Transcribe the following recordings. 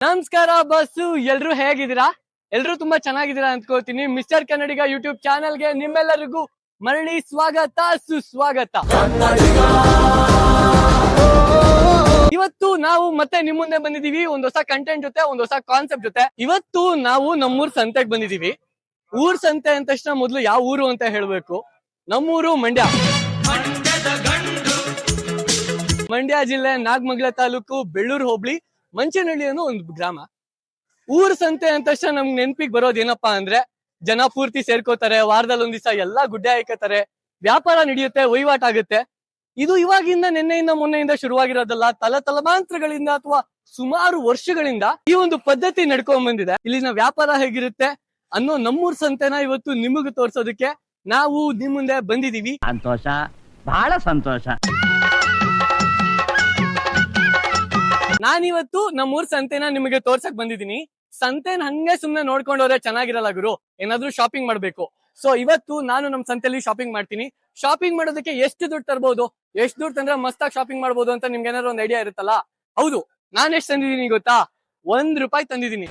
ನಮಸ್ಕಾರ ಬಸ್ಸು, ಎಲ್ರು ಹೇಗಿದ್ದೀರಾ? ಎಲ್ರು ತುಂಬಾ ಚೆನ್ನಾಗಿದ್ದೀರಾ ಅನ್ಕೋತೀನಿ ಮಿಸ್ಟರ್ ಕನ್ನಡಿಗ ಯೂಟ್ಯೂಬ್ ಚಾನೆಲ್ಗೆ ನಿಮ್ಮೆಲ್ಲರಿಗೂ ಮರಳಿ ಸ್ವಾಗತ, ಸುಸ್ವಾಗತ. ಇವತ್ತು ನಾವು ಮತ್ತೆ ನಿಮ್ ಮುಂದೆ ಬಂದಿದೀವಿ ಒಂದ್ ಹೊಸ ಕಂಟೆಂಟ್ ಜೊತೆ, ಒಂದ್ ಹೊಸ ಕಾನ್ಸೆಪ್ಟ್ ಜೊತೆ. ಇವತ್ತು ನಾವು ನಮ್ಮೂರ್ ಸಂತೆಗ್ ಬಂದಿದೀವಿ ಊರ್ ಸಂತೆ ಅಂದ ತಕ್ಷಣ ಮೊದ್ಲು ಯಾವ ಊರು ಅಂತ ಹೇಳ್ಬೇಕು. ನಮ್ಮೂರು ಮಂಡ್ಯ. ಮಂಡ್ಯ ಜಿಲ್ಲೆ, ನಾಗಮಂಗಲ ತಾಲೂಕು, ಬೆಳ್ಳೂರು ಹೋಬಳಿ. ಮಂಚನಹಳ್ಳಿ ಅನ್ನೋ ಒಂದು ಗ್ರಾಮ. ಊರ್ ಸಂತೆ ಅಂದ ತಕ್ಷಣ ನಮ್ಗೆ ನೆನ್ಪಿಗೆ ಬರೋದ್ ಏನಪ್ಪಾ ಅಂದ್ರೆ, ಜನ ಪೂರ್ತಿ ಸೇರ್ಕೋತಾರೆ ವಾರದಲ್ಲಿ ಒಂದ್ ದಿವಸ ಎಲ್ಲಾ ಗುಡ್ಡೆ ಹಾಕತಾರೆ ವ್ಯಾಪಾರ ನಡೆಯುತ್ತೆ, ವಹಿವಾಟ್ ಆಗುತ್ತೆ. ಇದು ಇವಾಗಿಂದ, ನಿನ್ನೆಯಿಂದ, ಮೊನ್ನೆಯಿಂದ ಶುರುವಾಗಿರೋದಲ್ಲ, ತಲ ತಲಮಾಂತರಗಳಿಂದ ಅಥವಾ ಸುಮಾರು ವರ್ಷಗಳಿಂದ ಈ ಒಂದು ಪದ್ಧತಿ ನಡ್ಕೊಂಡ್ ಬಂದಿದೆ ಇಲ್ಲಿನ ವ್ಯಾಪಾರ ಹೇಗಿರುತ್ತೆ ಅನ್ನೋ ನಮ್ಮೂರ್ ಸಂತೆನ ಇವತ್ತು ನಿಮಗ್ ತೋರ್ಸೋದಕ್ಕೆ ನಾವು ನಿಮ್ ಮುಂದೆ ಬಂದಿದೀವಿ. ಸಂತೋಷ, ಬಹಳ ಸಂತೋಷ. ನಾನಿವತ್ತು ನಮ್ಮೂರ್ ಸಂತೆನ ನಿಮಗೆ ತೋರ್ಸಕ್ ಬಂದಿದ್ದೀನಿ. ಸಂತೆನ ಹಂಗೆ ಸುಮ್ನೆ ನೋಡ್ಕೊಂಡು ಹೋದ್ರೆ ಚೆನ್ನಾಗಿರಲ್ಲ ಗುರು. ಏನಾದ್ರೂ ಶಾಪಿಂಗ್ ಮಾಡ್ಬೇಕು. ಸೊ ಇವತ್ತು ನಾನು ನಮ್ ಸಂತೆಯಲ್ಲಿ ಶಾಪಿಂಗ್ ಮಾಡ್ತೀನಿ. ಶಾಪಿಂಗ್ ಮಾಡೋದಕ್ಕೆ ಎಷ್ಟು ದುಡ್ಡು ತರ್ಬೋದು? ಎಷ್ಟು ದುಡ್ಡು ತಂದ್ರೆ ಮಸ್ತಾಗಿ ಶಾಪಿಂಗ್ ಮಾಡ್ಬೋದು ಅಂತ ನಿಮ್ಗೆ ಏನಾದ್ರು ಒಂದ್ ಐಡಿಯಾ ಇರುತ್ತಲ್ಲ? ಹೌದು ನಾನ್ ಎಷ್ಟ್ ತಂದಿದ್ದೀನಿ ಗೊತ್ತಾ? ಒಂದ್ ರೂಪಾಯಿ ತಂದಿದ್ದೀನಿ.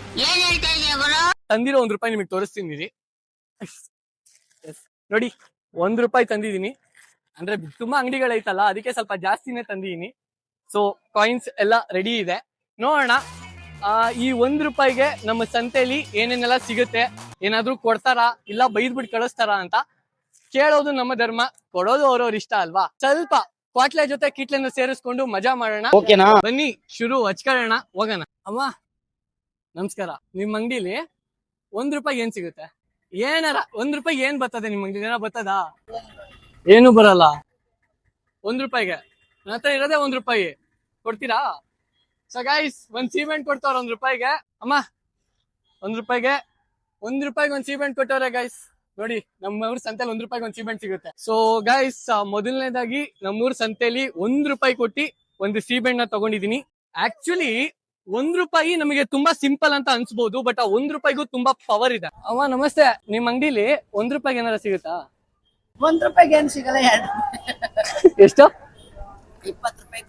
ತಂದಿರೋ ಒಂದ್ ರೂಪಾಯಿ ನಿಮಗೆ ತೋರಿಸ್ತೀನಿ. ನೋಡಿ ಒಂದ್ ರೂಪಾಯಿ ತಂದಿದ್ದೀನಿ. ಅಂದ್ರೆ ತುಂಬಾ ಅಂಗಡಿಗಳೈತಲ್ಲ ಅದಕ್ಕೆ ಸ್ವಲ್ಪ ಜಾಸ್ತಿನೇ ತಂದಿದ್ದೀನಿ. ಸೊ ಕಾಯಿನ್ಸ್ ಎಲ್ಲ ರೆಡಿ ಇದೆ. ನೋಡೋಣ. ಆ, ಈ ಒಂದ್ ರೂಪಾಯಿಗೆ ನಮ್ಮ ಸಂತೆಯಲ್ಲಿ ಏನೇನೆಲ್ಲ ಸಿಗುತ್ತೆ? ಏನಾದ್ರೂ ಕೊಡ್ತಾರಾ? ಇಲ್ಲ ಬೈದ್ಬಿಟ್ಟು ಕಳಿಸ್ತಾರಾ ಅಂತ ಕೇಳೋದು ನಮ್ಮ ಧರ್ಮ ಕೊಡೋದು ಅವ್ರವ್ರ ಇಷ್ಟ ಅಲ್ವಾ? ಸ್ವಲ್ಪ ಕ್ವಾಟ್ಲೆ ಜೊತೆ ಕಿಟ್ಲೆನ ಸೇರಿಸ್ಕೊಂಡು ಮಜಾ ಮಾಡೋಣ. ಓಕೆನಾ? ಬನ್ನಿ ಶುರು ಹಚ್ಕೊಳ್ಳೋಣ ಹೋಗೋಣ. ಅಮ್ಮ ನಮಸ್ಕಾರ. ನಿಮ್ ಅಂಗಡಿಲಿ ಒಂದ್ ರೂಪಾಯಿ ಏನ್ ಸಿಗುತ್ತೆ? ಏನಾರ ಒಂದ್ ರೂಪಾಯಿ ಏನ್ ಬರ್ತದೆ ನಿಮ್ ಅಂಗಡಿ ಏನಾರ ಬರ್ತದ? ಏನು ಬರಲ್ಲ. ಒಂದ್ ರೂಪಾಯಿಗೆ. ನನ್ನ ಹತ್ರ ಇರೋದೇ ಒಂದ್ ರೂಪಾಯಿ. ಕೊಡ್ತೀರಾ? ಸೊ ಗೈಸ್ ಒಂದ್ ಸಿಮೆಂಟ್ ಕೊಡ್ತಾವ್ರ ಒಂದ್ ರೂಪಾಯಿಗೆ. ಅಮ್ಮ ಒಂದ್ ರೂಪಾಯಿಗೆ. ಒಂದ್ ರೂಪಾಯಿಗೆ ಒಂದ್ ಸಿಮೆಂಟ್ ಕೊಟ್ಟವ್ರೆ ಗೈಸ್ ನೋಡಿ ನಮ್ಮೂರ್ ಸಂತೆಲಿ ಒಂದ್ ರೂಪಾಯಿಗೆ ಒಂದ್ ಸಿಮೆಂಟ್ ಸಿಗುತ್ತೆ. ಸೊ ಗೈಸ್ ಮೊದಲನೇದಾಗಿ ನಮ್ಮೂರ್ ಸಂತೆಲಿ ಒಂದ್ ರೂಪಾಯಿ ಕೊಟ್ಟಿ ಒಂದು ಸಿಮೆಂಟ್ನ ತಗೊಂಡಿದೀನಿ. ಆಕ್ಚುಲಿ ಒಂದ್ ರೂಪಾಯಿ ನಮಗೆ ತುಂಬಾ ಸಿಂಪಲ್ ಅಂತ ಅನ್ಸ್ಬೋದು ಬಟ್ ಆ ಒಂದ್ ರೂಪಾಯಿಗೂ ತುಂಬಾ ಪವರ್ ಇದೆ. ಅಮ್ಮ ನಮಸ್ತೆ. ನಿಮ್ ಅಂಗಡಿಲಿ ಒಂದ್ ರೂಪಾಯಿಗೆ ಏನಾರ ಸಿಗುತ್ತಾ? ಒಂದ್ ರೂಪಾಯಿಗೆ ಏನ್ ಸಿಗಲ್ಲ ಎರಡು ಎಷ್ಟು? ಇಪ್ಪತ್ತು ರೂಪಾಯಿ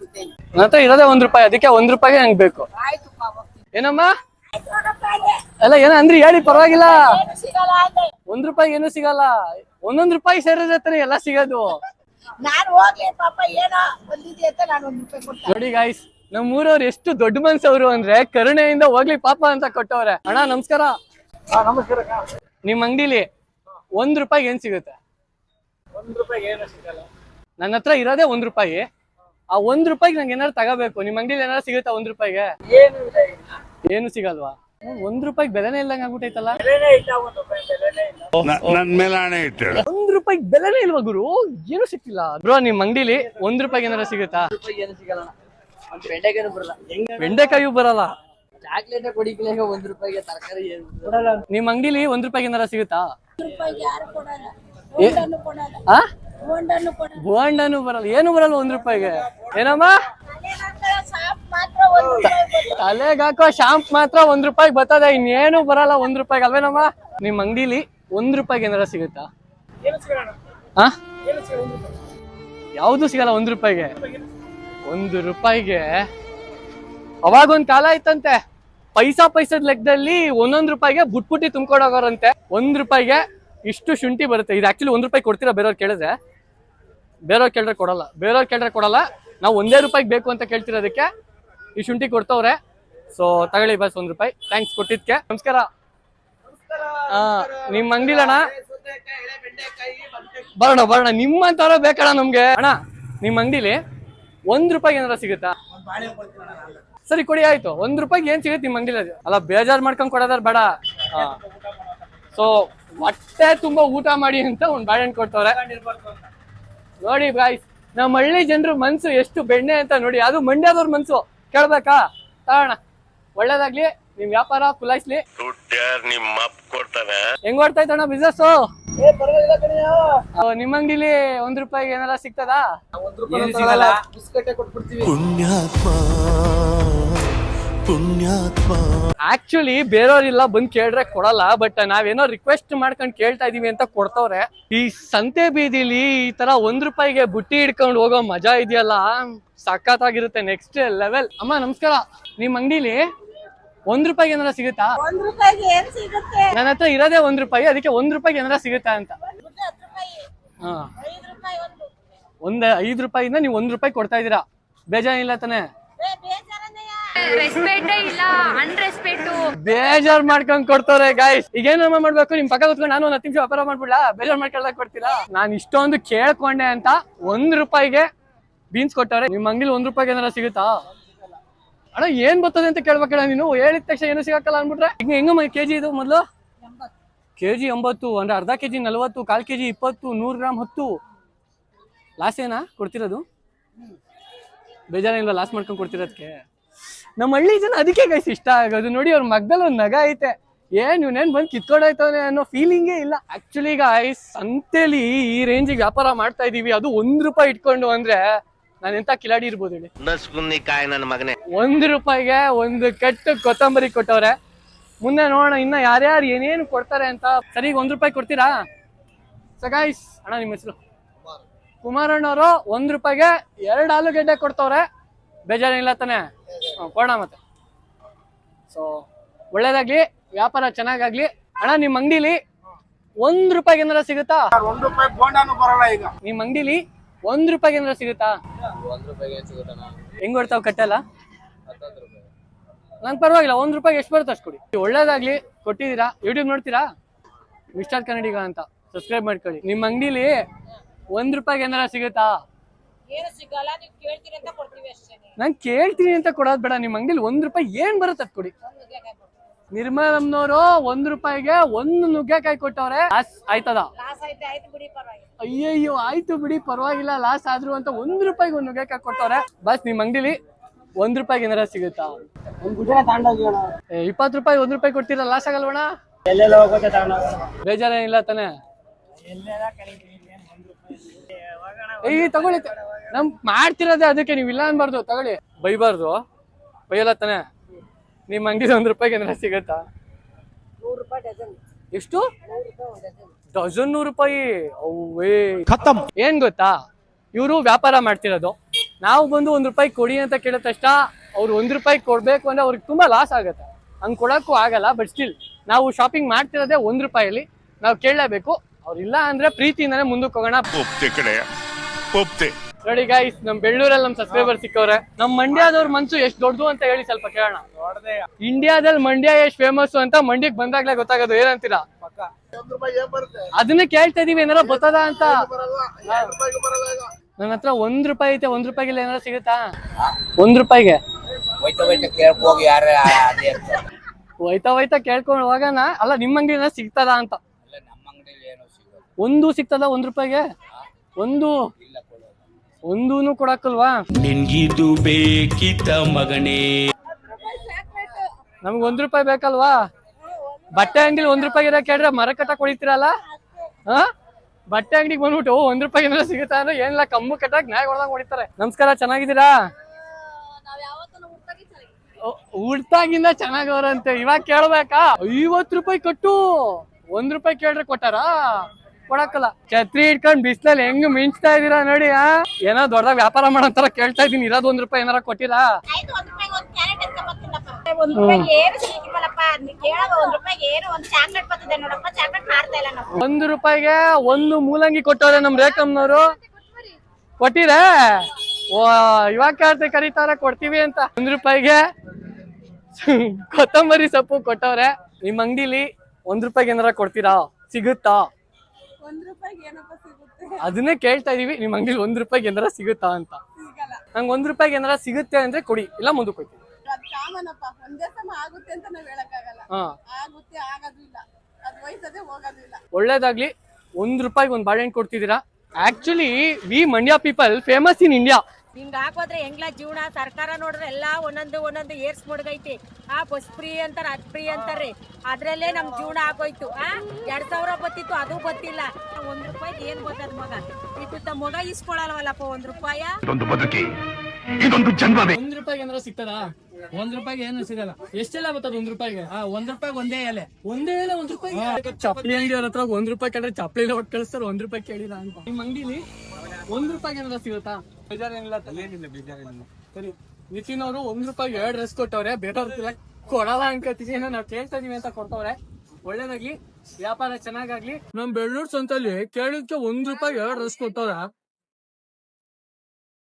ನನ್ನ ಹತ್ರ ಇರೋದೇ ಒಂದ್ ರೂಪಾಯಿ ಅದಕ್ಕೆ ಒಂದ್ ರೂಪಾಯಿಗೆ ನಂಗೆ ಬೇಕು? ಆಯ್ತು ಪಾಪ. ಏನಮ್ಮ? ಅಲ್ಲ ಏನ ಅಂದ್ರಿ ಹೇಳಿ ಪರವಾಗಿಲ್ಲ. ಸಿಗಲ್ಲ ಒಂದ್ ರೂಪಾಯಿ ಏನು ಸಿಗಲ್ಲ? ಒಂದೊಂದ್ ರೂಪಾಯಿ ಸೇರಿದ್ರೆ ತಾನೆ ಎಲ್ಲ ಸಿಗೋದು. ನಾನ್ ಹೋಗ್ಲಿ ಪಾಪ ಏನೋ ಬಂದಿದ್ದೆ ಅಂತ ನಾನು ಒಂದ್ ರೂಪಾಯಿ ಕೊಡ್ತಾ ನೋಡಿ ಗಾಯ್ಸ್ ನಮ್ ಊರವ್ರು ಎಷ್ಟು ದೊಡ್ಡ ಮನ್ಸವ್ರು ಅಂದ್ರೆ ಕರುಣೆಯಿಂದ ಹೋಗ್ಲಿ ಪಾಪ ಅಂತ ಕೊಟ್ಟವ್ರೆ. ಅಣ್ಣ ನಮಸ್ಕಾರ. ನಿಮ್ ಅಂಗಡಿಲಿ ಒಂದ್ ರೂಪಾಯಿ ಏನ್ ಸಿಗುತ್ತೆ? ನನ್ನ ಹತ್ರ ಇರೋದೇ ಒಂದ್ ರೂಪಾಯಿ. ಆ ಒಂದ್ ರೂಪಾಯಿಗೆ ನಂಗೆ ಏನಾರು ತಗೋಬೇಕು. ನಿಮ್ ಅಂಗಡಿಲಿ ಏನಾರು ಸಿಗುತ್ತಾ ಒಂದ್ ರೂಪಾಯಿಗೆ? ಏನು ಸಿಗಲ್ವಾ? ಒಂದ್ ರೂಪಾಯಿಗೆ ಬೆಲೆನೇ ಇಲ್ದಂಗ ಆಗ್ಬಿಟ್ಟೈತಲ್ಲ. ನ- ನನ್ ಮೇಲೆ ಹಣೆ ಇಟ್ಟಳು ಒಂದ್ ರೂಪಾಯಿಗೆ ಬೆಲೆನೇ ಇಲ್ವಾ ಗುರು? ಏನು ಸಿಕ್ತಿಲ್ಲ ಬ್ರೋ ನಿಮ್ ಅಂಗಡಿಲಿ ಒಂದ್ ರೂಪಾಯಿಗೆ ಏನಾರ ಸಿಗುತ್ತಾ? ಏನು ಸಿಗಲ್ಲ ಒಂದ್ ಬೆಂಡೆಕಾಯಿ ಬರಲ್ಲ. ಬೆಂಡೆಕಾಯಿ ಬರಲ್ಲ ಚಾಕ್ಲೇಟ್ ಕೊಡಿಕ್ಲೇಗ ಒಂದ್ ರೂಪಾಯಿಗೆ ತರಕಾರಿ ಏನು ನಿಮ್ ಅಂಗಡಿಲಿ ಒಂದ್ ರೂಪಾಯಿಗೆ ಏನಾರ ಸಿಗುತ್ತಾ? ರೂಪಾಯಿಗೆ ಯಾರು ಕೊಡಲ್ಲ. ಏ- ಕೊಡಲ್ಲ. ಆ? ಬೋಂಡನು ಬರಲ್ಲ. ಏನು ಬರಲ್ಲ ಒಂದ್ ರೂಪಾಯಿಗೆ. ಏನಮ್ಮ? ತಲೆಗಾಕೋ. ತಲೆಗೆ ಹಾಕೋ ಶಾಂಪ್ ಮಾತ್ರ ಒಂದ್ ರೂಪಾಯಿಗೆ ಬರ್ತದೆ. ಇನ್ನೇನು ಬರಲ್ಲ ಒಂದ್ ರೂಪಾಯಿಗೆ. ಅಲ್ವೇನಮ್ಮ? ನಿಮ್ ಅಂಗಡಿಲಿ ಒಂದ್ ರೂಪಾಯಿಗೆ ಏನಾರ ಸಿಗುತ್ತಾ? ಯಾವ್ದು ಸಿಗಲ್ಲ ಒಂದ್ ರೂಪಾಯಿಗೆ? ಒಂದು ರೂಪಾಯಿಗೆ ಅವಾಗ ಒಂದ್ ಕಾಲ ಇತ್ತಂತೆ. ಪೈಸಾ ಪೈಸದ ಲೆಕ್ಕದಲ್ಲಿ ಒಂದೊಂದ್ ರೂಪಾಯಿಗೆ ಬುಟ್ಬುಟ್ಟಿ ತುಂಬ್ಕೊಂಡೋಗೋರಂತೆ ಒಂದ್ ರೂಪಾಯಿಗೆ ಇಷ್ಟು ಶುಂಠಿ ಬರುತ್ತೆ. ಇದು ಆಕ್ಚುಲಿ ಒಂದ್ ರೂಪಾಯಿ ಕೊಡ್ತೀರಾ ಬೇರೆಯವ್ರು ಕೇಳಿದ್ರೆ? ಬೇರೆಯವ್ರು ಕೇಳಿದ್ರೆ ಕೊಡಲ್ಲ. ಬೇರೆಯವ್ರು ಕೇಳಿದ್ರೆ ಕೊಡಲ್ಲ. ನಾವು ಒಂದೇ ರೂಪಾಯಿಗೆ ಬೇಕು ಅಂತ ಕೇಳ್ತಿರೋದಕ್ಕೆ ಈ ಶುಂಠಿ ಕೊಡ್ತವ್ರೆ. ಸೊ ತಗೊಳ್ಳಿ ಬಸ್ ಒಂದು ರೂಪಾಯಿ. ಥ್ಯಾಂಕ್ಸ್ ಕೊಟ್ಟಿದ್ಕೆ. ನಮಸ್ಕಾರ. ನಿಮ್ಮ ನಿಮ್ ಅಂಗಡಿಲಣ್ಣ? ಬರೋಣ ಬರೋಣ. ನಿಮ್ಮಂತವ್ರ ಬೇಕಣ್ಣ ನಮ್ಗೆ. ಅಣ್ಣ ನಿಮ್ ಅಂಗಡಿಲಿ ಒಂದ್ ರೂಪಾಯಿ ಏನಾರ ಸಿಗುತ್ತಾ? ಸರಿ ಕೊಡಿ ಆಯ್ತು. ಒಂದ್ ರೂಪಾಯಿಗೆ ಏನ್ ಸಿಗುತ್ತೆ ನಿಮ್ ಅಂಗಡಿಲಿ? ಅಲ್ಲ ಬೇಜಾರ್ ಮಾಡ್ಕೊಂಡ್ ಕೊಡೋದಾರ ಬೇಡ. ಸೊ ಹೊಟ್ಟೆ ತುಂಬಾ ಊಟ ಮಾಡಿ ಅಂತ ಒಂದ್ ಬಾಳೆಹಣ್ಣು ಕೊಡ್ತವ್ರೆ. ನೋಡಿ ಗಾಯ್ಸ್ ನಮ್ಮ ಹಳ್ಳಿ ಜನರು ಮನ್ಸು ಎಷ್ಟು ಬೆಣ್ಣೆ ಅಂತ ನೋಡಿ ಅದು ಮಂಡ್ಯದವ್ರ ಮನ್ಸು. ಕೇಳ್ಬೇಕಾ? ತಗೋಣ. ಒಳ್ಳೇದಾಗ್ಲಿ ನಿಮ್ ವ್ಯಾಪಾರ ಕುಲಾಯಿಸ್ಲಿ. ನಿಮ್ಮ ಅಪ್ಪ ಕೊಡ್ತಾನೆ. ಹೆಂಗ್ ಓಡ್ತಾ ಇತ್ತಣ್ಣ ಬಿಸ್ನೆಸ್ ನಿಮ್ಮ ಅಂಗಡಿಲಿ ಒಂದ್ ರೂಪಾಯಿಗೆ ಏನಾರ ಸಿಗ್ತದಾ? ಏನು ಸಿಗಲ್ಲ. ಬಿಸ್ಕಟ್ಟೆ ಕೊಟ್ಬಿಡ್ತೀವಿ. ಪುಣ್ಯಾತ್ಮ. ಪುಣ್ಯಾತ್ಮ. ಆಕ್ಚುಲಿ ಬೇರೆಯವ್ರಿಲ್ಲ ಬಂದ್ ಕೇಳ್ರೆ ಕೊಡಲ್ಲ ಬಟ್ ನಾವೇನೋ ರಿಕ್ವೆಸ್ಟ್ ಮಾಡ್ಕೊಂಡು ಕೇಳ್ತಾ ಇದೀವಿ ಅಂತ ಕೊಡ್ತವ್ರೆ. ಈ ಸಂತೆ ಬೀದಿಲಿ ಈ ತರ ಒಂದ್ ರೂಪಾಯಿಗೆ ಬುಟ್ಟಿ ಹಿಡ್ಕೊಂಡು ಹೋಗೋ ಮಜಾ ಇದೆಯಲ್ಲ? ಸಖತ್ತಾಗಿರುತ್ತೆ ನೆಕ್ಸ್ಟ್ ಲೆವೆಲ್ ಅಮ್ಮ ನಮಸ್ಕಾರ. ನಿಮ್ ಅಂಗಡಿಲಿ ಒಂದ್ ರೂಪಾಯಿಗೆ ಏನಾರ ಸಿಗುತ್ತಾ? ಒಂದ್ ರೂಪಾಯಿಗೆ ಏನ್ ಸಿಗುತ್ತೆ? ನನ್ನ ಹತ್ರ ಇರೋದೇ ಒಂದ್ ರೂಪಾಯಿ ಅದಕ್ಕೆ ಒಂದ್ ರೂಪಾಯಿಗೆ ಏನಾರ ಸಿಗುತ್ತಾ ಅಂತ. ಹಾ. ಐದು ರೂಪಾಯಿ ಒಂದು. ಒಂದ್ ಐದ್ ರೂಪಾಯಿಂದ ನೀವು ಒಂದ್ ರೂಪಾಯಿ ಕೊಡ್ತಾ ಇದೀರಾ ಬೇಜಾನಿಲ್ಲ ತಾನೆ? ರೆಸ್ಪೆಕ್ಟೇ ಬೇಜಾರ್ ಮಾಡ್ಕೊಂಡ್ ಕೊಡ್ತಾರೆ ಗಾಯ್ಸ್ ಈಗ ಏನಮ್ಮ ಮಾಡ್ಬೇಕು? ನಿಮ್ ಪಕ್ಕ ಕುತ್ಕೊಂಡು ನಾನು ಒಂದ್ ಹತ್ತು ನಿಮಿಷ ವ್ಯಾಪಾರ ಮಾಡ್ಬಿಡ್ಲಾ? ಬೇಜಾರ್ ಮಾಡ್ಕೊಳ್ಳಕ್ ಕೊಡ್ತೀರಾ? ನಾನ್ ಇಷ್ಟೊಂದು ಕೇಳ್ಕೊಂಡೆ ಅಂತ ಒಂದ್ ರೂಪಾಯಿಗೆ ಬೀನ್ಸ್ ಕೊಟ್ಟವ್ರೆ. ನಿಮ್ ಅಂಗಡಿಲಿ ಒಂದ್ ರೂಪಾಯಿಗೆ ಏನಾರ ಸಿಗುತ್ತಾ? ಅಣ್ಣ, ಏನ್ ಬರ್ತದೆ ಅಂತ ಕೇಳ್ಬೇಕಣ್ಣ ನೀನು. ಹೇಳಿದ ತಕ್ಷಣ ಏನು ಸಿಗಕ್ಕಲ್ಲ ಅನ್ಬಿಟ್ರೆ ಈಗ ಕೆ ಕೆಜಿ ಇದು ಮೊದ್ಲು? ಕೆಜಿ ಎಂಬತ್ತು, ಅಂದ್ರೆ ಅರ್ಧ ಕೆಜಿ ನಲ್ವತ್ತು, ಕಾಲ್ ಕೆಜಿ ಇಪ್ಪತ್ತು, ನೂರ್ ಗ್ರಾಮ್ ಹತ್ತು. ಲಾಸ್ ಏನಾ? ಕೊಡ್ತಿರೋದು? ಬೇಜಾರಿಲ್ವಾ ಲಾಸ್ ಮಾಡ್ಕೊಂಡ್ ಕೊಡ್ತಿರೋದಕ್ಕೆ. ನಮ್ಮ ಹಳ್ಳಿ ಜನ ಅದಕ್ಕೆ ಗೈಸ್ ಇಷ್ಟ ಆಗೋದು. ನೋಡಿ ಅವ್ರ ಮಗ್ದಲ್ಲಿ ಒಂದು ನಗ ಐತೆ. ಏನ್ ಇವ್ನೇನ್ ಬಂದು ಕಿತ್ಕೊಂಡಾಯ್ತವನೆ ಅನ್ನೋ ಫೀಲಿಂಗೇ ಇಲ್ಲ. ಆಕ್ಚುಲಿ ಗೈಸ್ ಸಂತೆಲಿ ಈ ರೇಂಜಿಗೆ ವ್ಯಾಪಾರ ಮಾಡ್ತಾ ಇದೀವಿ. ಅದು ಒಂದ್ ರೂಪಾಯಿ ಇಟ್ಕೊಂಡು ಅಂದ್ರೆ ನಾನು ಎಂತ ಕಿಲಾಡಿ ಇರ್ಬೋದು ಹೇಳಿ. ಕಾಯಿ ನನ್ನ ಮಗನೇ. ಒಂದ್ ರೂಪಾಯಿಗೆ ಒಂದು ಕಟ್ಟು ಕೊತ್ತಂಬರಿ ಕೊಟ್ಟವ್ರೆ. ಮುಂದೆ ನೋಡೋಣ ಇನ್ನ ಯಾರ್ಯಾರು ಏನೇನು ಕೊಡ್ತಾರೆ ಅಂತ. ಸರಿ ಒಂದು ರೂಪಾಯಿ ಕೊಡ್ತೀರಾ? ಸಗಾಯ್ಸ್ ಅಣ್ಣ ನಿಮ್ಮ ಹೆಸರು? ಕುಮಾರಣ್ಣವರು ಒಂದ್ ರೂಪಾಯಿಗೆ ಎರಡು ಆಲೂಗಡ್ಡೆ ಕೊಡ್ತವ್ರೆ. ಬೇಜಾರಿಲ್ಲ ತಾನೆ? ಕೊಡೋಣ ಮತ್ತೆ. ಸೊ ಒಳ್ಳೇದಾಗ್ಲಿ ವ್ಯಾಪಾರ ಚೆನ್ನಾಗಾಗ್ಲಿ. ಅಣ್ಣ ನಿಮ್ ಅಂಗಡಿಲಿ ಒಂದ್ ರೂಪಾಯಿಗೆ ಏನಾರ ಸಿಗುತ್ತಾ? ಒಂದ್ ರೂಪಾಯಿ ಬೋಂಡಾನು ಬರಲ್ಲ ಈಗ. ನಿಮ್ ಅಂಗಡಿಲಿ ಒಂದ್ ರೂಪಾಯಿಗೆ ಏನಾರ ಸಿಗುತ್ತಾ? ಒಂದ್ ರೂಪಾಯಿಗೆ ಏನ್ ಸಿಗುತ್ತಣ್ಣ? ಹೆಂಗ್ ಕೊಡ್ತಾವ್ ಕಟ್ಟಲ್ಲ? ರೂಪಾಯಿ. ನಂಗೆ ಪರವಾಗಿಲ್ಲ ಒಂದ್ ರೂಪಾಯಿಗೆ ಎಷ್ಟು ಬರುತ್ತೆ ಅಷ್ಟು ಕೊಡಿ. ಒಳ್ಳೇದಾಗ್ಲಿ ಕೊಟ್ಟಿದ್ದೀರಾ? ಯೂಟ್ಯೂಬ್ ನೋಡ್ತೀರಾ? ಮಿಸ್ಟರ್ ಕನ್ನಡಿಗ ಅಂತ. ಸಬ್ಸ್ಕ್ರೈಬ್ ಮಾಡ್ಕೊಳ್ಳಿ. ನಿಮ್ಮ ಅಂಗಡಿಲಿ ಒಂದ್ ರೂಪಾಯಿಗೆ ಏನಾರ ಸಿಗುತ್ತಾ? ಏನು ಸಿಗಲ್ಲ ನೀವು ಕೇಳ್ತೀರಿ ಅಂತ ಕೊಡ್ತೀವಿ ಅಷ್ಟೇ ನಾನು ಕೇಳ್ತೀನಿ ಅಂತ ಕೊಡೋದ್ ಬೇಡ ನಿಮ್ಮ ಅಂಗಡಿಲಿ ಒಂದ್ ರೂಪಾಯಿ ಏನ್ ಬರುತ್ತೆ ಅದು ಕೊಡಿ. ನಿರ್ಮಲಮ್ನವರು ಒಂದ್ ರೂಪಾಯಿಗೆ ಒಂದು ನುಗ್ಗೆಕಾಯಿ ಕೊಟ್ಟವ್ರೆ ಲಾಸ್ ಆಯ್ತದ? ಲಾಸ್ ಐತೆ ಆಯ್ತು ಬಿಡಿ ಪರವಾಗಿಲ್ಲ. ಅಯ್ಯಯ್ಯೋ ಆಯ್ತು ಬಿಡಿ ಪರವಾಗಿಲ್ಲ ಲಾಸ್ ಆದ್ರು ಅಂತ ಒಂದ್ ರೂಪಾಯಿಗೆ ಒಂದು ನುಗ್ಗೆಕಾಯಿ ಕೊಟ್ಟವ್ರೆ ಬಸ್ ನಿಮ್ ಅಂಗಡಿಲಿ ಒಂದ್ ರೂಪಾಯಿಗೆ ಏನಾರ ಸಿಗುತ್ತಾ? ಏ, ಇಪ್ಪತ್ತು ರೂಪಾಯಿ ಒಂದ್ ರೂಪಾಯಿ ಕೊಡ್ತೀರಾ ಲಾಸ್ ಆಗಲ್ವಣ ಬೇಜಾರೇನಿಲ್ಲ ತಾನೆ? ಈ ತಗೊಳ್ಳಿ ತ- ನಮ್ ಮಾಡ್ತಿರೋದೇ ಅದಕ್ಕೆ ನೀವು ಇಲ್ಲ ಅನ್ಬಾರ್ದು ತಗೊಳ್ಳಿ. ಬೈಬಾರ್ದು. ಬೈಯಲ್ಲ ತಾನೆ ನಿಮ್ ಅಂಗಡಿ ಒಂದ್ ರೂಪಾಯಿಗೆ ಏನಾರ ಸಿಗತ್ತಾ? ನೂರು ರೂಪಾಯಿ ಡಜನ್. ಎಷ್ಟು? ನೂರು ರೂಪಾಯಿ ಒಂದು ಡಜನ್. ನೂರು ರೂಪಾಯಿ? ಅವ್ವೇ. ಏನ್ ಗೊತ್ತಾ? ಇವರು ವ್ಯಾಪಾರ ಮಾಡ್ತಿರೋದು. ನಾವು ಬಂದು ಒಂದ್ ರೂಪಾಯಿ ಕೊಡಿ ಅಂತ ಕೇಳಿದ ತಕ್ಷಣ ಅವ್ರು ಒಂದ್ ರೂಪಾಯಿ ಕೊಡ್ಬೇಕು ಅಂದ್ರೆ ಅವ್ರಿಗೆ ತುಂಬಾ ಲಾಸ್ ಆಗುತ್ತೆ. ಹಂಗ್ ಕೊಡಕ್ಕೂ ಆಗಲ್ಲ ಬಟ್ ಸ್ಟಿಲ್ ನಾವು ಶಾಪಿಂಗ್ ಮಾಡ್ತಿರೋದೇ ಒಂದ್ ರೂಪಾಯಲ್ಲಿ. ನಾವು ಕೇಳಲೇಬೇಕು. ಅವ್ರಿಲ್ಲ ಇಲ್ಲ ಅಂದ್ರೆ ಪ್ರೀತಿಯಿಂದಾನೆ ಮುಂದಕ್ಕೆ ಹೋಗೋಣ. ಒಪ್ತೆ ಕಡೆ. ಒಪ್ತೆ. ನೋಡಿ ಗಾಯ್ಸ್ ನಮ್ ಬೆಳ್ಳೂರಲ್ಲಿ ನಮ್ ಸಬ್ಸ್ಕ್ರೈಬರ್ ಸಿಕ್ಕವ್ರೆ. ನಮ್ ಮಂಡ್ಯದವ್ರ ಮನ್ಸು ಎಷ್ಟ್ ದೊಡ್ಡದು ಅಂತ ಹೇಳಿ ಸ್ವಲ್ಪ ಕೇಳೋಣ. ಇಂಡಿಯಾದಲ್ಲಿ ಮಂಡ್ಯ ಎಷ್ಟ್ ಫೇಮಸ್ ಅಂತ ಮಂಡ್ಯಕ್ ಬಂದಾಗ್ಲೇ ಗೊತ್ತಾಗೋದು ಏನಂತೀರಾ? ಅದನ್ನ ರೂಪಾಯಿ ಏನ್ ಬರುತ್ತೆ? ಅದನ್ನೇ ಕೇಳ್ತಾ ಇದೀವಿ ಏನಾರ ಬರ್ತದ ಅಂತ. ನನ್ನ ಹತ್ರ ಒಂದ್ ರೂಪಾಯಿ ಐತೆ ಒಂದ್ ರೂಪಾಯಿಗೆ ಏನಾರ ಸಿಗುತ್ತಾ? ಒಂದ್ ರೂಪಾಯಿಗೆ. ಹೋಯ್ತಾ ಹೋಯ್ತಾ ಕೇಳ್ಕೋಗಿ ಯಾರ ಅದೇ ಇರ್ತಾರೆ ಹೋಯ್ತಾ ಹೋಯ್ತಾ ಕೇಳ್ಕೊಂಡು ಹೋಗೋಣ. ಅಲ್ಲ ನಿಮ್ಮ ಅಂಗಡಿ ಸಿಗ್ತದ ಅಂತ? ಒಂದು ಸಿಗ್ತದ ಒಂದ್ ರೂಪಾಯಿಗೆ? ಒಂದು ಒಂದೂನು ಕೊಡಕಲ್ವಾ ನಿನ್ಗಿದು ಬೇಕಿತ ಮಗನೇ. ನಮ್ಗೆ ಒಂದ್ ರೂಪಾಯಿ ಬೇಕಲ್ವಾ? ಬಟ್ಟೆ ಅಂಗಡಿ ಒಂದ್ ರೂಪಾಯಿ ಇರೋ ಕೇಳಿದ್ರೆ ಮರ ಕಟ್ಟಕ್ ಹೊಡಿತೀರಲ್ಲ ಹಾ? ಬಟ್ಟೆ ಅಂಗಡಿಗೆ ಬಂದ್ಬಿಟ್ಟು ಒಂದ್ ರೂಪಾಯಿ ಏನಾದ್ರು ಸಿಗುತ್ತಾ ಅಂದ್ರೆ ಏನಿಲ್ಲ ಕಮ್ಮು ಕಟ್ಟಾಗ ನ್ಯಾಯ ಹೊಡೆದಂಗ್ ಹೊಡಿತಾರೆ. ನಮಸ್ಕಾರ ಚೆನ್ನಾಗಿದ್ದೀರಾ? ಹುಟ್ದಾಗಿಂದ ಚೆನ್ನಾಗವ್ರಂತೆ ಇವಾಗ ಕೇಳ್ಬೇಕಾ? ಐವತ್ ರೂಪಾಯಿ ಕಟ್ಟು. ಒಂದ್ ರೂಪಾಯಿ ಕೇಳ್ರೆ ಕೊಟ್ಟಾರಾ? ಕೊಡಕ್ಕಲ್ಲ. ಛತ್ರಿ ಇಟ್ಕೊಂಡ್ ಬಿಸ್ಲಲ್ಲಿ ಹೆಂಗ್ ಮಿಂಚ್ತಾ ಇದೀರಾ ನೋಡಿ ಆ? ಏನೋ ದೊಡ್ಡದಾಗ ವ್ಯಾಪಾರ ಮಾಡೋ ಕೇಳ್ತಾ ಇದೀನಿ. ಇರೋದ್ ಒಂದ್ ರೂಪಾಯಿ ಏನಾರ ಕೊಟ್ಟಿರಾ? ಒಂದ್ ರೂಪಾಯಿಗೆ ಒಂದು ಕ್ಯಾರೆಟ್ ಅಂತ ಬರ್ತೀನಪ್ಪ ರೂಪಾಯಿಗೆ ಏನು ಸಿಕ್ಕಿಲ್ಲಪ್ಪ ನೀ ಕೇಳೋದು ಒಂದ್ ರೂಪಾಯಿಗೆ ಏನು ಒಂದ್ ಚಾಕ್ಲೇಟ್ ಬರ್ತಿದೆ ನೋಡಪ್ಪ. ಚಾಕ್ಲೇಟ್ ಮಾಡ್ತಾ ಇಲ್ಲ ನಾವು. ಒಂದು ರೂಪಾಯಿಗೆ ಒಂದು ಮೂಲಂಗಿ ಕೊಟ್ಟವ್ರೆ ನಮ್ ರೇಖಮ್ನವ್ರು ಕೊಟ್ಟಿರೇ ಓ ಇವಾಗ ಕೇಳ್ತೆ ಕರೀತಾರ ಕೊಡ್ತೀವಿ ಅಂತ. ಒಂದ್ ರೂಪಾಯಿಗೆ ಕೊತ್ತಂಬರಿ ಸೊಪ್ಪು ಕೊಟ್ಟವ್ರೆ. ನಿಮ್ ಅಂಗಡಿಲಿ ಒಂದ್ ರೂಪಾಯಿಗೆ ಏನಾರ ಕೊಡ್ತೀರಾ? ಸಿಗುತ್ತಾ? ಒಂದ್ ರೂಪಾಯಿಗೆ ಏನಪ್ಪ ಸಿಗುತ್ತೆ? ಅದನ್ನೇ ಕೇಳ್ತಾ ಇದೀವಿ ನಿಮ್ ಅಂಗಡಿ ಒಂದ್ ರೂಪಾಯಿಗೆ ಏನಾರ ಸಿಗುತ್ತಾ ಅಂತ. ನಂಗೆ ಒಂದ್ ರೂಪಾಯಿಗೆ ಏನಾರ ಸಿಗುತ್ತೆ ಅಂದ್ರೆ ಕೊಡಿ ಇಲ್ಲ ಮುಂದಕ್ಕೆ ಹೋಗ್ತೀವಿ ಅದ್ ಕಾಮನಪ್ಪ ಒಂದೇ ಸಮ ಆಗುತ್ತೆ ಅಂತ ನಾವ್ ಹೇಳಕ್ಕಾಗಲ್ಲ. ಹಾ. ಆಗುತ್ತೆ ಆಗೋದು ಇಲ್ಲ. ಅದ್ ಹೋಯ್ತದೆ ಹೋಗೋದು ಇಲ್ಲ. ಒಳ್ಳೇದಾಗ್ಲಿ ಒಂದ್ ರೂಪಾಯಿಗೆ ಒಂದ್ ಬಾಳೆಹಣ್ಣು ಕೊಡ್ತಿದ್ದೀರಾ? Actually we Mandya people famous in India ಹಿಂಗ ಹಾಕೋದ್ರೆ ಹೆಂಗ್ಲ ಜೀವನ? ಸರ್ಕಾರ ನೋಡಿದ್ರೆ ಎಲ್ಲಾ ಒಂದೊಂದು ಒಂದೊಂದು ಏರ್ಸ್ ಮುಡ್ಗೈತಿ. ಆ ಬಸ್ ಫ್ರೀ ಅಂತಾರ ಅದ್ ಫ್ರೀ ಅಂತಾರ್ರಿ. ಅದ್ರಲ್ಲೇ ನಮ್ ಜೀವನ ಆಗೋಯ್ತು. ಆ ಎರಡ್ ಸಾವಿರ ಬತ್ತಿತ್ತು ಅದು ಗೊತ್ತಿಲ್ಲ. ಒಂದ್ ರೂಪಾಯಿ ಏನ್ ಗೊತ್ತದ ಮಗ? ಇಟ್ಟು ಮಗ ಇಸ್ಕೊಳಲ್ವಲ್ಲಪ್ಪ ಒಂದ್ ರೂಪಾಯ? ಇದೊಂದು ಬದುಕಿ ಇದೊಂದು ಜನ್ಮವೇ. ಒಂದ್ ರೂಪಾಯಿಗೆ ಏನಾರ ಸಿಗ್ತದಾ? ಒಂದ್ ರೂಪಾಯಿಗೆ ಏನು ಸಿಗಲ್ಲ. ಎಷ್ಟೆಲ್ಲ ಬರ್ತದ ಒಂದ್ ರೂಪಾಯಿಗೆ? ಆ ಒಂದ್ ರೂಪಾಯಿಗೆ ಒಂದೇ ಎಲೆ. ಒಂದೇ ಎಲೆ ಒಂದ್ ರೂಪಾಯಿ ಚಪ್ಪಲಿ ಅಂಗಡಿ ಅವ್ರ ಹತ್ರ ಒಂದ್ ರೂಪಾಯಿ ಕೇಳಿದ್ರೆ ಚಪ್ಪಲಿ ಒಟ್ಟು ಕಳಿಸ್ತಾರೆ ಒಂದ್ ರೂಪಾಯಿ ಕೇಳಿಲ್ಲ ಅಂತ. ನಿಮ್ ಅಂಗಡಿಲಿ ಒಂದ್ ರೂಪಾಯಿ ಏನಾರ ಸಿಗುತ್ತಾ? ಬೇಜಾರೇನಿಲ್ಲ ಏನಿಲ್ಲ ಬೇಜಾರೇನಿಲ್ಲ. ಸರಿ ನಿತಿನ್ ಅವರು ಒಂದ್ ರೂಪಾಯಿ ಎರಡ್ ಡ್ರೆಸ್ ಕೊಟ್ಟವ್ರೆ ಬೇರೆಯವ್ರ ಕೊಡಲ್ಲ ಅನ್ಕೋತೀವಿ ಏನೋ ನಾವ್ ಕೇಳ್ತಾ ಇದೀವಿ ಅಂತ ಕೊಡ್ತವ್ರೆ. ಒಳ್ಳೇದಾಗ್ಲಿ ವ್ಯಾಪಾರ ಚೆನ್ನಾಗಾಗ್ಲಿ. ನಮ್ ಬೆಳ್ಳೂರ್ ಸಂತಲ್ಲಿ ಕೇಳಿದ್ಕೆ ಒಂದ್ ರೂಪಾಯಿ ಎರಡು ಡ್ರೆಸ್ ಕೊಡ್ತವ್ರ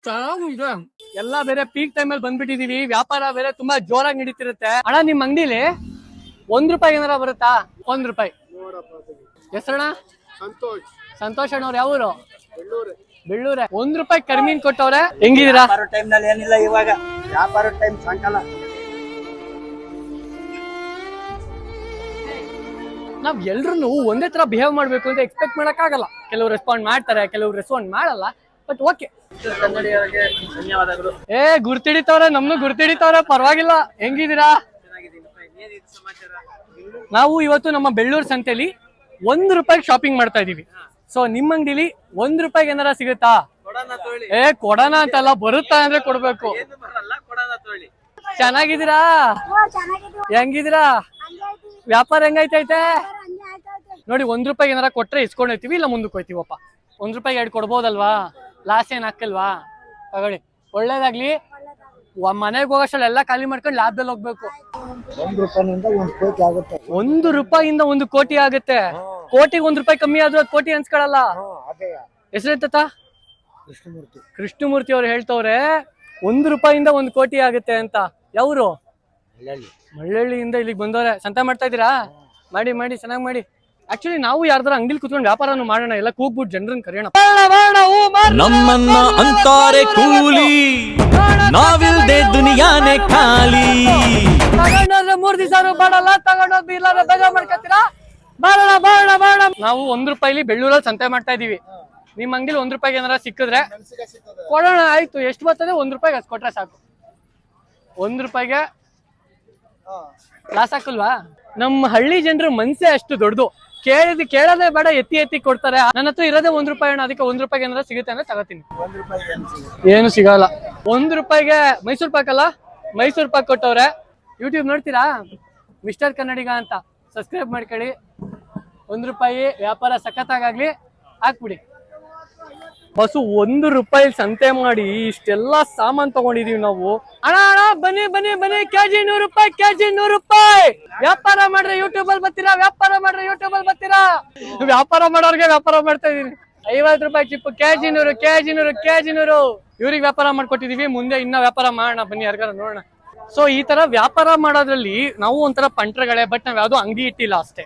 ಚೆನ್ನಾಗಿದೆ ಎಲ್ಲಾ ಬೇರೆ ಪೀಕ್ ಟೈಮ್ ಅಲ್ಲಿ ಬಂದ್ಬಿಟ್ಟಿದೀವಿ. ವ್ಯಾಪಾರ ಬೇರೆ ತುಂಬಾ ಜೋರಾಗಿ ನಡೀತಿರುತ್ತೆ. ಅಣ್ಣ ನಿಮ್ ಅಂಗಡಿಲಿ ಒಂದ್ ರೂಪಾಯಿ ಏನಾರ ಬರುತ್ತಾ? ಒಂದ್ ರೂಪಾಯಿ. ಹೆಸರಣ್ಣ? ಸಂತೋಷ್. ಸಂತೋಷ್ ಅಣ್ಣವ್ರು ಯಾವ ಊರು ಬೆಳ್ಳೂರೆ. ಒಂದ್ ರೂಪಾಯಿ ಕಡಿಮೆ ಕೊಟ್ಟವ್ರೆ. ಹೆಂಗಿದೀರಾ ಟೈಮ್ನಲ್ಲಿ ಏನಿಲ್ಲ ಇವಾಗ. ವ್ಯಾಪಾರ ಟೈಮ್ ಸಾಯಂಕಾಲ. ನಾವ್ ಎಲ್ರು ಒಂದೇ ತರ ಬಿಹೇವ್ ಮಾಡ್ಬೇಕು ಅಂತ ಎಕ್ಸ್ಪೆಕ್ಟ್ ಮಾಡಕ್ ಆಗಲ್ಲ ಕೆಲವ್ರು ರೆಸ್ಪಾಂಡ್ ಮಾಡ್ತಾರೆ ಕೆಲವ್ರು ರೆಸ್ಪಾಂಡ್ ಮಾಡಲ್ಲ ಬಟ್ ಓಕೆ ಕನ್ನಡಿಗರಿಗೆ ಧನ್ಯವಾದಗಳು. ಏ ಗುರ್ತಿಡಿತವ್ರೆ ನಮ್ನು ಗುರ್ತಿಡಿತವ್ರೆ ಪರವಾಗಿಲ್ಲ. ಹೆಂಗಿದೀರಾ ನಾವು ಇವತ್ತು ನಮ್ಮ ಬೆಳ್ಳೂರು ಸಂತೆಲಿ ಒಂದ್ ರೂಪಾಯಿ ಶಾಪಿಂಗ್ ಮಾಡ್ತಾ ಇದೀವಿ. ಸೊ ನಿಮ್ ಅಂಗಡಿಲಿ ಒಂದ್ ರೂಪಾಯಿಗೆ ಏನಾರ ಸಿಗುತ್ತಾ? ಏ ಕೊಡೋಣ ಅಂತಲ್ಲ ಬರುತ್ತಾ ಅಂದ್ರೆ ಕೊಡ್ಬೇಕು. ಚೆನ್ನಾಗಿದ್ದೀರಾ? ಹೆಂಗಿದ್ದೀರಾ? ವ್ಯಾಪಾರ ಹೆಂಗೈತೈತೆ ನೋಡಿ ಒಂದ್ ರೂಪಾಯಿಗೆ ಏನಾರ ಕೊಟ್ರೆ ಇಸ್ಕೊಂಡ್ ಹೋಯ್ತಿವಿ ಇಲ್ಲ ಮುಂದಕ್ಕೆ ಹೋಯ್ತಿವಪ್ಪ ಒಂದ್ ರೂಪಾಯಿ ಎರಡು ಕೊಡ್ಬೋದಲ್ವಾ? ಲಾಸ್ ಏನ್ ಹಾಕಲ್ವಾ? ತಗೊಳ್ಳಿ. ಒಳ್ಳೇದಾಗ್ಲಿ. ಮನೆಗೆ ಹೋಗೋಷ್ಟಲ್ಲ ಎಲ್ಲ ಖಾಲಿ ಮಾಡ್ಕೊಂಡು ಲಾಭದಲ್ಲಿ ಹೋಗ್ಬೇಕು. ಒಂದ್ ರೂಪಾಯಿಂದ ಒಂದ್ ಕೋಟಿ ಆಗುತ್ತೆ. ಒಂದು ರೂಪಾಯಿಯಿಂದ ಒಂದು ಕೋಟಿ ಆಗುತ್ತೆ. ಕೋಟಿಗೆ ಒಂದ್ ರೂಪಾಯಿ ಕಮ್ಮಿ ಆದ್ರೂ ಅದ್ ಕೋಟಿ ಅನ್ಸ್ಕೊಳಲ್ಲ. ಹೆಸರೆತ್ತ? ಕೃಷ್ಣಮೂರ್ತಿ. ಕೃಷ್ಣಮೂರ್ತಿ ಅವ್ರು ಹೇಳ್ತವ್ರೆ ಒಂದ್ ರೂಪಾಯಿಂದ ಒಂದ್ ಕೋಟಿ ಆಗುತ್ತೆ ಅಂತ. ಯಾವ್ರು? ಮಳ್ಳಳ್ಳಿಯಿಂದ ಇಲ್ಲಿಗೆ ಬಂದವ್ರೆ. ಸಂತ ಮಾಡ್ತಾ ಇದೀರಾ ಮಾಡಿ ಮಾಡಿ ಚೆನ್ನಾಗಿ ಮಾಡಿ. ಆಕ್ಚುಲಿ ನಾವು ಯಾರ್ದಾರ ಅಂಗಡಿಲಿ ಕುತ್ಕೊಂಡು ವ್ಯಾಪಾರನು ಮಾಡೋಣ ಎಲ್ಲ ಕೂಗ್ಬಿಟ್ಟು ಜನರನ್ನ ಕರೆಯೋಣ. ನಮ್ಮನ್ನ ಅಂತಾರೆ ಕೂಲಿ ನಾವಿಲ್ದೆ ದುನಿಯಾನೆ ಖಾಲಿ. ಮೂರ್ ದಿವಸ ಮಾಡಲ್ಲ ತಗೊಂಡೋಗಿ ಇಲ್ಲಾರ ಬೇಗ ಮಾಡ್ಕೊತೀರಾ? ಮಾಡೋಣ ನಾವು ಒಂದ್ ರೂಪಾಯಿಲಿ ಬೆಳ್ಳೂರಲ್ಲಿ ಸಂತೆ ಮಾಡ್ತಾ ಇದೀವಿ. ನಿಮ್ ಅಂಗಡಿಲಿ ಒಂದ್ ರೂಪಾಯಿಗೆ ಏನಾರ ಸಿಕ್ಕಿದ್ರೆ ಕೊಡೋಣ ಆಯ್ತು. ಎಷ್ಟು ಬರ್ತದೆ ಒಂದ್ ರೂಪಾಯಿಗೆ ಅಷ್ಟು ಕೊಟ್ರೆ ಸಾಕು. ಒಂದ್ ರೂಪಾಯಿಗೆ ಲಾಸ್ ಹಾಕಲ್ವಾ? ನಮ್ಮ ಹಳ್ಳಿ ಜನರ ಮನ್ಸೆ ಅಷ್ಟು ದೊಡ್ಡದು. ಕೇಳಿದ್ ಕೇಳದೆ ಬೇಡ ಎತ್ತಿ ಎತ್ತಿ ಕೊಡ್ತಾರೆ. ನನ್ನ ಹತ್ರ ಇರೋದೇ ಒಂದ್ ರೂಪಾಯಿ ಅಣ್ಣ ಅದಕ್ಕೆ ಒಂದ್ ರೂಪಾಯಿಗೆ ಏನಾರ ಸಿಗುತ್ತೆ ಅಂದ್ರೆ ತಗೋತೀನಿ. ಏನು ಸಿಗಲ್ಲ. ಒಂದ್ ರೂಪಾಯಿಗೆ ಮೈಸೂರ್ ಪಾಕ್ ಅಲ್ಲ? ಮೈಸೂರ್ ಪಾಕ್ ಕೊಟ್ಟವ್ರೆ. ಯೂಟ್ಯೂಬ್ ನೋಡ್ತೀರಾ? ಮಿಸ್ಟರ್ ಕನ್ನಡಿಗ ಅಂತ. ಸಬ್ಸ್ಕ್ರೈಬ್ ಮಾಡ್ಕೊಳ್ಳಿ. ಒಂದ್ ರೂಪಾಯಿ ವ್ಯಾಪಾರ ಸಖತ್ತಾಗಲಿ ಹಾಕ್ಬಿಡಿ. ಬಸ್ಸು ಒಂದು ರೂಪಾಯಿ ಸಂತೆ ಮಾಡಿ ಇಷ್ಟೆಲ್ಲ ಸಾಮಾನ್ ತಗೊಂಡಿದೀವಿ ನಾವು. ಅಣ್ಣ ಅಣ್ಣ ಬನ್ನಿ ಬನ್ನಿ ಬನ್ನಿ. ಕೆಜಿ ನೂರು ರೂಪಾಯಿ ಕೆಜಿ ನೂರು ರೂಪಾಯಿ. ವ್ಯಾಪಾರ ಮಾಡ್ರೆ ಯೂಟ್ಯೂಬ್ ಅಲ್ಲಿ ಬರ್ತೀರಾ? ವ್ಯಾಪಾರ ಮಾಡ್ರೆ ಯೂಟ್ಯೂಬ್ ಅಲ್ಲಿ ಬರ್ತೀರಾ? ವ್ಯಾಪಾರ ಮಾಡೋರ್ಗೆ ವ್ಯಾಪಾರ ಮಾಡ್ತಾ ಇದೀನಿ. ಐವತ್ತು ರೂಪಾಯಿ ಚಿಪ್ಪು ಕೆಜಿ ನೂರು ಕೆಜಿ ನೂರು ಕೆಜಿ ನೂರು ಇವ್ರಿಗೆ ವ್ಯಾಪಾರ ಮಾಡ್ಕೊಟ್ಟಿದೀವಿ ಮುಂದೆ ಇನ್ನ ವ್ಯಾಪಾರ ಮಾಡೋಣ. ಬನ್ನಿ ಯಾರಿಗಾರ ನೋಡೋಣ. ಸೊ ಈ ತರ ವ್ಯಾಪಾರ ಮಾಡೋದ್ರಲ್ಲಿ ನಾವು ಒಂಥರ ಪಂಟ್ರಗಳೇ ಬಟ್ ನಾವ್ ಯಾವ್ದು ಅಂಗಿ ಇಟ್ಟಿಲ್ಲ ಅಷ್ಟೇ.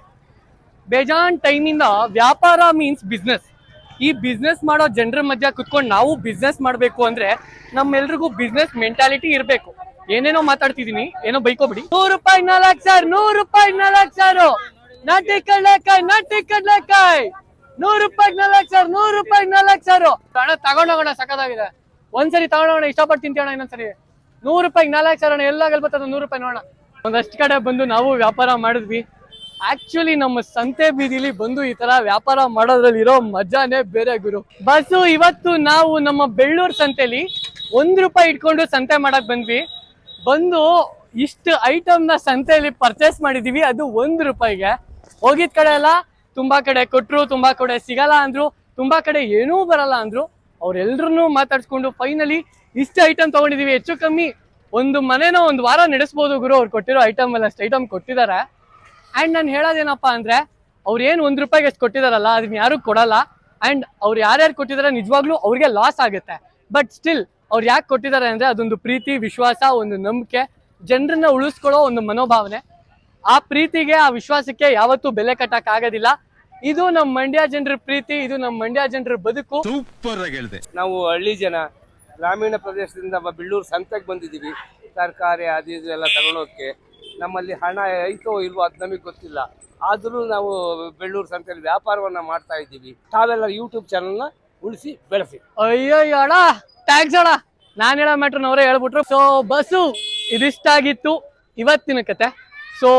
ಬೇಜಾನ್ ಟೈಮಿಂದ ವ್ಯಾಪಾರ ಮೀನ್ಸ್ ಬಿಸ್ನೆಸ್ ಈ ಬಿಸ್ನೆಸ್ ಮಾಡೋ ಜನರ ಮಧ್ಯ ಕುತ್ಕೊಂಡು ನಾವು ಬಿಸ್ನೆಸ್ ಮಾಡಬೇಕು ಅಂದ್ರೆ ನಮ್ಮೆಲ್ರಿಗೂ ಬಿಸ್ನೆಸ್ ಮೆಂಟಾಲಿಟಿ ಇರಬೇಕು. ಏನೇನೋ ಮಾತಾಡ್ತಿದೀನಿ, ಏನೋ ಬೈಕೋಬಿಡಿ. ನೂರು ರೂಪಾಯಿ ನಾಲ್ಕು ಸಾವಿರ ನೂರು ರೂಪಾಯಿ ನಾಲ್ಕು ಸಾವಿರ. ನಾಟಿ ಕಡ್ಲೆಕಾಯಿ ನಾಟಿ ಕಡ್ಲೆಕಾಯಿ. ನೂರು ರೂಪಾಯಿ ನಾಲ್ಕು ಸಾವಿರ ನೂರು ರೂಪಾಯಿ ನಾಲ್ಕು ಸಾವಿರ. ತಗೊಂಡೋಗೋಣ ಸಖತ್ತಾಗಿದೆ. ಒಂದ್ಸರಿ ತಗೊಂಡೋಗೋಣ ಇಷ್ಟಪಟ್ಟು ತಿಂತೀವಣ ಇನ್ನೊಂದ್ಸರಿ. ನೂರು ರೂಪಾಯಿಗೆ ನಾಲ್ಕು ಸಾವಿರ ಎಲ್ಲ ಬರ್ತದೆ, ನೂರು ರೂಪಾಯಿ ನೋಡೋಣ. ಒಂದಷ್ಟು ಕಡೆ ಬಂದು ನಾವು ವ್ಯಾಪಾರ ಮಾಡಿದ್ವಿ. ಆಕ್ಚುಲಿ ನಮ್ಮ ಸಂತೆ ಬೀದಿಲಿ ಬಂದು ಈ ತರ ವ್ಯಾಪಾರ ಮಾಡೋದ್ರಲ್ಲಿ ಇರೋ ಮಜಾನೇ ಬೇರೆ ಗುರು. ಬಸ್ಸು ಇವತ್ತು ನಾವು ನಮ್ಮ ಬೆಳ್ಳೂರ್ ಸಂತೆಲಿ ಒಂದ್ ರೂಪಾಯಿ ಇಟ್ಕೊಂಡು ಸಂತೆ ಮಾಡಕ್ ಬಂದ್ವಿ. ಬಂದು ಇಷ್ಟು ಐಟಮ್ನ ಸಂತೆಯಲ್ಲಿ ಪರ್ಚೇಸ್ ಮಾಡಿದೀವಿ, ಅದು ಒಂದ್ ರೂಪಾಯಿಗೆ. ಹೋಗಿದ ಕಡೆ ಎಲ್ಲ ತುಂಬಾ ಕಡೆ ಕೊಟ್ರು, ತುಂಬಾ ಕಡೆ ಸಿಗಲ್ಲ ಅಂದ್ರು, ತುಂಬಾ ಕಡೆ ಏನೂ ಬರಲ್ಲ ಅಂದ್ರು, ಅವ್ರೆಲ್ರನ್ನೂ ಮಾತಾಡ್ಸ್ಕೊಂಡು ಫೈನಲಿ ಇಷ್ಟು ಐಟಮ್ ತಗೊಂಡಿದೀವಿ ಹೆಚ್ಚು ಕಮ್ಮಿ ಒಂದು ಮನೇನ ಒಂದು ವಾರ ನಡೆಸ್ಬೋದು ಗುರು ಅವ್ರು ಕೊಟ್ಟಿರೋ ಐಟಮ್ ಎಲ್ಲ ಅಷ್ಟು ಐಟಮ್ ಕೊಟ್ಟಿದ್ದಾರೆ. ಅಂಡ್ ನಾನು ಹೇಳೋದೇನಪ್ಪ ಅಂದ್ರೆ ಅವ್ರು ಏನು ಒಂದು ರೂಪಾಯಿಗೆ ಅಷ್ಟು ಕೊಟ್ಟಿದಾರಲ್ಲ ಅದನ್ನ ಯಾರು ಕೊಡಲ್ಲ. ಅಂಡ್ ಅವ್ರು ಯಾರ್ಯಾರು ಕೊಟ್ಟಿದ್ದಾರೆ ನಿಜವಾಗ್ಲೂ ಅವ್ರಿಗೆ ಲಾಸ್ ಆಗುತ್ತೆ. ಬಟ್ ಸ್ಟಿಲ್ ಅವ್ರು ಯಾಕೆ ಕೊಟ್ಟಿದ್ದಾರೆ ಅಂದ್ರೆ ಅದೊಂದು ಪ್ರೀತಿ ವಿಶ್ವಾಸ ಒಂದು ನಂಬಿಕೆ ಜನರನ್ನ ಉಳಿಸ್ಕೊಳ್ಳೋ ಒಂದು ಮನೋಭಾವನೆ. ಆ ಪ್ರೀತಿಗೆ ಆ ವಿಶ್ವಾಸಕ್ಕೆ ಯಾವತ್ತೂ ಬೆಲೆ ಕಟ್ಟಕ್ ಆಗೋದಿಲ್ಲ ಇದು ನಮ್ಮ ಮಂಡ್ಯ ಜನರ ಪ್ರೀತಿ ಇದು ನಮ್ಮ ಮಂಡ್ಯ ಜನರ ಬದುಕು. ಸೂಪರ್ ಆಗಿ ಹೇಳಿದೆ. ನಾವು ಹಳ್ಳಿ ಜನ ಗ್ರಾಮೀಣ ಪ್ರದೇಶದಿಂದ ಬೆಳ್ಳೂರು ಸಂತೆಗೆ ಬಂದಿದ್ದೀವಿ. ತರಕಾರಿ ಅದು ಇದು ಎಲ್ಲ ತಗೊಳ್ಳೋಕ್ಕೆ ನಮ್ಮಲ್ಲಿ ಹಣ ಐತೋ ಇಲ್ವೋ ಅದು ನಮಗೆ ಗೊತ್ತಿಲ್ಲ. ಆದರೂ ನಾವು ಬೆಳ್ಳೂರು ಸಂತೆಯಲ್ಲಿ ವ್ಯಾಪಾರವನ್ನು ಮಾಡ್ತಾ ಇದ್ದೀವಿ. ತಾವೆಲ್ಲ ಯೂಟ್ಯೂಬ್ ಚಾನಲ್ನ ಉಳಿಸಿ ಬೆಳೆಸಿ. ಅಯ್ಯೋ ಅಣ್ಣ ಥ್ಯಾಂಕ್ಸ್ ಅಣ್ಣ. ನಾನು ಹೇಳೋ ಮ್ಯಾಟ್ರನ್ನ ಅವರೇ ಹೇಳ್ಬಿಟ್ರು. ಸೊ ಬಸ್ಸು ಇದಿಷ್ಟಾಗಿತ್ತು ಇವತ್ತಿನ ಕತೆ. ಸೊ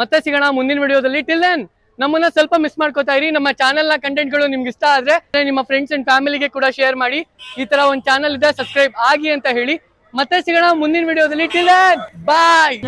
ಮತ್ತೆ ಸಿಗೋಣ ಮುಂದಿನ ವಿಡಿಯೋದಲ್ಲಿ ಟಿಲ್ ದೆನ್ ನಮ್ಮನ್ನ ಸ್ವಲ್ಪ ಮಿಸ್ ಮಾಡ್ಕೋತಾ ಇರಿ. ನಮ್ಮ ಚಾನಲ್ನ ಕಂಟೆಂಟ್ಗಳು ನಿಮ್ಗೆ ಇಷ್ಟ ಆದ್ರೆ ನಿಮ್ಮ ಫ್ರೆಂಡ್ಸ್ ಅಂಡ್ ಫ್ಯಾಮಿಲಿಗೆ ಕೂಡ ಶೇರ್ ಮಾಡಿ. ಈ ತರ ಒಂದ್ ಚಾನಲ್ ಇದೆ ಸಬ್ಸ್ಕ್ರೈಬ್ ಆಗಿ ಅಂತ ಹೇಳಿ. ಮತ್ತೆ ಸಿಗೋಣ ಮುಂದಿನ ವಿಡಿಯೋದಲ್ಲಿ. ಟಿಲ್ ಬಾಯ್